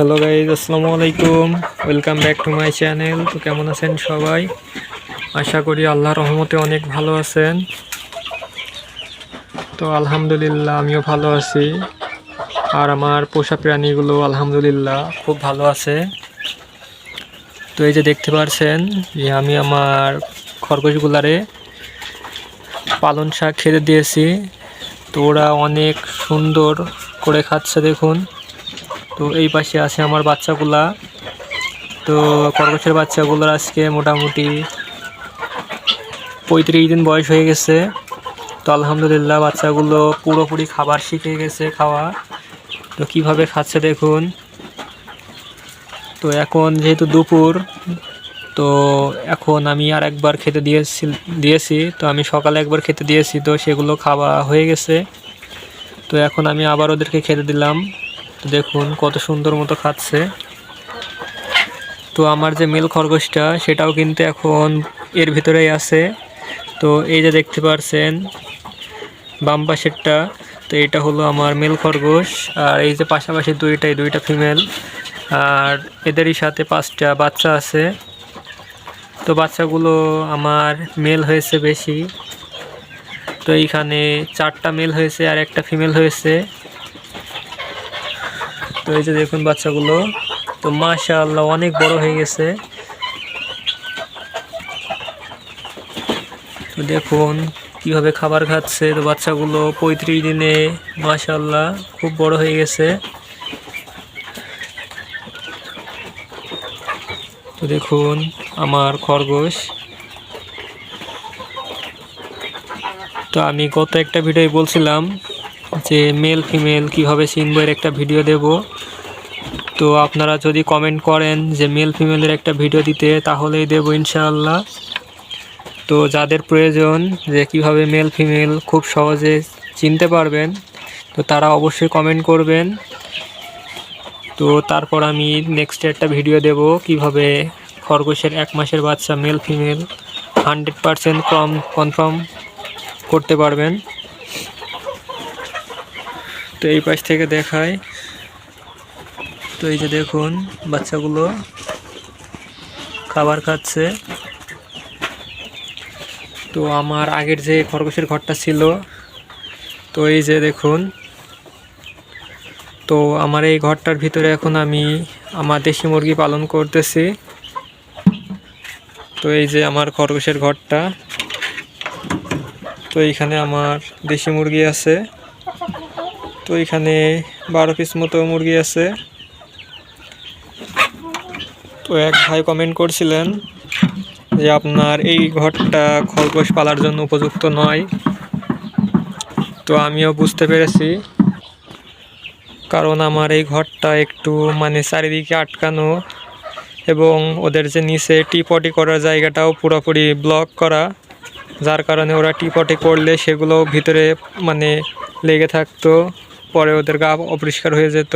Hello guys, আসসালামু আলাইকুম। Welcome back to my channel তো কেমন আছেন সবাই? আশা করি আল্লাহ রহমতে অনেক ভালো আছেন। তো আলহামদুলিল্লাহ, আমিও ভালো আছি। আর আমার পোষা প্রাণীগুলো আলহামদুলিল্লাহ খুব ভালো আছে। তো এই যে দেখতে পারছেন যে আমি আমার খরগোশগুলারে পালন শাক খেতে দিয়েছি। তো ওরা অনেক সুন্দর করে খাচ্ছে দেখুন। তো এই পাশে আছে আমার বাচ্চাগুলা। তো খরগোশের বাচ্চাগুলোর আজকে মোটামুটি পঁয়ত্রিশ দিন বয়স হয়ে গেছে। তো আলহামদুলিল্লাহ বাচ্চাগুলো পুরোপুরি খাবার শিখে গেছে খাওয়া। তো কীভাবে খাচ্ছে দেখুন। তো এখন যেহেতু দুপুর, তো এখন আমি আর একবার খেতে দিয়েছি দিয়েছি। তো আমি সকালে একবার খেতে দিয়েছি, তো সেগুলো খাওয়া হয়ে গেছে। তো এখন আমি আবার ওদেরকে খেতে দিলাম। দেখুন, কত সুন্দর মতো খাচ্ছে। তো আমার যে মেল খরগোশটা, সেটাও কিন্তু এখন এর ভিতরেই আছে। তো এই যে দেখতে পারছেন, বাম পাশেরটা, তো এটা হলো আমার মেল খরগোশ। আর এই যে পাশাপাশি দুইটাই, দুইটা ফিমেল আর এদেরই সাথে পাঁচটা বাচ্চা আছে। তো বাচ্চাগুলো আমার মেল হয়েছে বেশি। তো এইখানে চারটা মেল হয়েছে আর একটা ফিমেল হয়েছে। তো এই যে দেখুন বাচ্চাগুলো, তো মাশাআল্লাহ অনেক বড় হয়ে গেছে। তো দেখুন কীভাবে খাবার খাচ্ছে তো বাচ্চাগুলো পঁয়ত্রিশ দিনে, মাশাআল্লাহ খুব বড় হয়ে গেছে। তো দেখুন আমার খরগোশ। তো আমি গত একটা ভিডিও বলছিলাম যে মেল ফিমেল কীভাবে চিনবো এর একটা ভিডিও দেব। তো আপনারা যদি কমেন্ট করেন যে মেল ফিমেলের একটা ভিডিও দিতে, তাহলেই দেবো ইনশাআল্লাহ। তো যাদের প্রয়োজন যে কীভাবে মেল ফিমেল খুব সহজে চিনতে পারবেন, তো তারা অবশ্যই কমেন্ট করবেন। তো তারপর আমি নেক্সট একটা ভিডিও দেব, কীভাবে খরগোশের এক মাসের বাচ্চা মেল ফিমেল হান্ড্রেড পারসেন্ট কম কনফার্ম করতে পারবেন। তো এই পাশ থেকে দেখায়। তো এই যে দেখুন, বাচ্চাগুলো খাবার খাচ্ছে। তো আমার আগের যে খরগোশের ঘরটা ছিল, তো এই যে দেখুন, তো আমার এই ঘরটার ভিতরে এখন আমি আমার দেশি মুরগি পালন করতেছি। তো এই যে আমার খরগোশের ঘরটা, তো এইখানে আমার দেশি মুরগি আছে। তো এখানে বারো পিস মতো মুরগি আছে। তো এক ভাই কমেন্ট করছিলেন যে আপনার এই ঘরটা খরগোশ পালার জন্য উপযুক্ত নয়। তো আমিও বুঝতে পেরেছি। কারণ আমার এই ঘরটা একটু মানে চারিদিকে আটকানো এবং ওদের যে নিচে টিপটি করার জায়গাটাও পুরোপুরি ব্লক করা, যার কারণে ওরা টিপটি করলে সেগুলো ভিতরে মানে লেগে থাকতো, পরে ওদের গা অপরিষ্কার হয়ে যেত।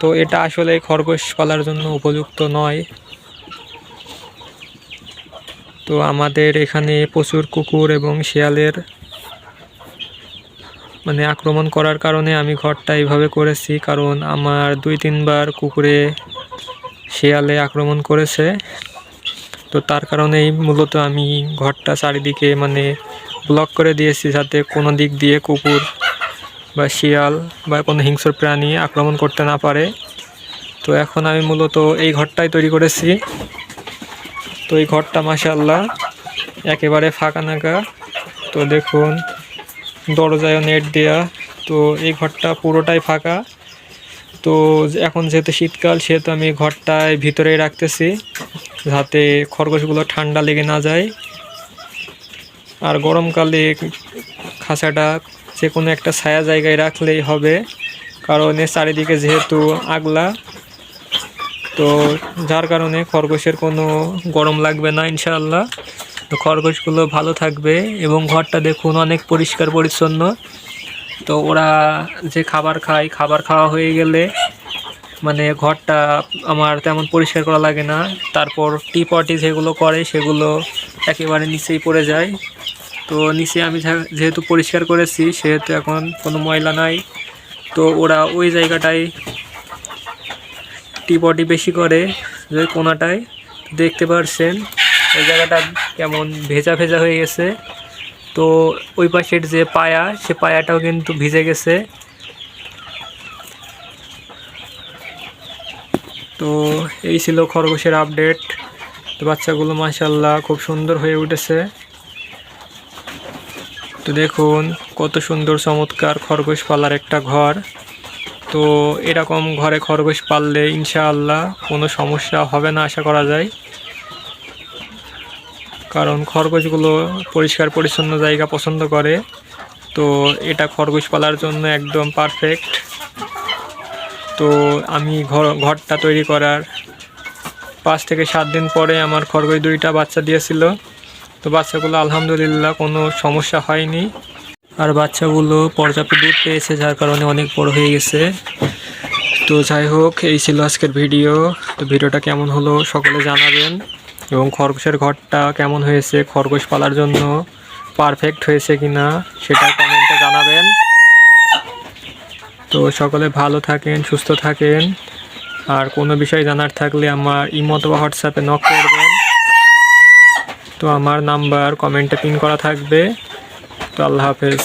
তো এটা আসলে খরগোশ পালার জন্য উপযুক্ত নয়। তো আমাদের এখানে প্রচুর কুকুর এবং শিয়ালের মানে আক্রমণ করার কারণে আমি ঘরটা এইভাবে করেছি। কারণ আমার দুই তিনবার কুকুরে, শিয়ালে আক্রমণ করেছে। তো তার কারণেই মূলত আমি ঘরটা চারিদিকে মানে ব্লক করে দিয়েছি যাতে কোনো দিক দিয়ে কুকুর বা শিয়াল বা কোনো হিংস্র প্রাণী আক্রমণ করতে না পারে। তো এখন আমি মূলত এই ঘরটাই তৈরি করেছি। তো এই ঘরটা মাসাল্লাহ একেবারে ফাঁকা নাকা তো দেখুন দরজায় নেট দেয়া। তো এই ঘরটা পুরোটাই ফাঁকা। তো এখন যেহেতু শীতকাল, সেহেতু আমি ঘরটায় ভিতরেই রাখতেছি যাতে খরগোশগুলো ঠান্ডা লেগে না যায়। আর গরমকালে খাঁচাটা যে কোনো একটা ছায়া জায়গায় রাখলেই হবে। কারণ এর চারিদিকে যেহেতু আগলা, তো যার কারণে খরগোশের কোনো গরম লাগবে না ইনশাআল্লাহ। তো খরগোশগুলো ভালো থাকবে এবং ঘরটা দেখুন অনেক পরিষ্কার পরিচ্ছন্ন। তো ওরা যে খাবার খায়, খাবার খাওয়া হয়ে গেলে মানে ঘরটা আমার তেমন পরিষ্কার করা লাগে না। তারপর টি পটি যেগুলো করে সেগুলো একেবারে নিচেই পড়ে যায়। তো নিচে আমি যেহেতু পরিষ্কার করেছি, সেহেতু এখন কোনো ময়লা নাই। তো ওরা ওই জায়গাটায় টিপটি বেশি করে, যে কোনাটায়। দেখতে পারছেন ওই জায়গাটা কেমন ভেজা ভেজা হয়ে গেছে। তো ওই পাশের যে পায়া, সে পায়াটাও কিন্তু ভিজে গেছে। তো এই ছিল খরগোশের আপডেট তো বাচ্চাগুলো মাশাল্লাহ খুব সুন্দর হয়ে উঠেছে। তো দেখুন, কত সুন্দর চমৎকার খরগোশ পালার একটা ঘর। তো এরকম ঘরে খরগোশ পাললে ইনশাআল্লাহ কোনো সমস্যা হবে না, আশা করা যায়। কারণ খরগোশগুলো পরিষ্কার পরিচ্ছন্ন জায়গা পছন্দ করে। তো এটা খরগোশ পালার জন্য একদম পারফেক্ট। তো আমি ঘর, ঘরটা তৈরি করার পাঁচ থেকে সাত দিন পরে আমার খরগোশ দুইটা বাচ্চা দিয়েছিল। তো বাচ্চাগুলো আলহামদুলিল্লাহ কোনো সমস্যা হয়নি। আর বাচ্চাগুলো পর্যাপ্ত দুধ পেয়েছে, যার কারণে অনেক বড় হয়ে গেছে। তো যাই হোক, এই ছিল আজকের ভিডিও। তো ভিডিওটা কেমন হলো সকলে জানাবেন। এবং খরগোশের ঘরটা কেমন হয়েছে, খরগোশ পালার জন্য পারফেক্ট হয়েছে কিনা সেটা কমেন্টে জানাবেন। তো সকলে ভালো থাকেন, সুস্থ থাকেন। আর কোনো বিষয় জানার থাকলে আমার ইমো বা হোয়াটসঅ্যাপে নক করবেন তো আমার নাম্বার কমেন্টে পিন করা থাকবে। তো আল্লাহ হাফেজ।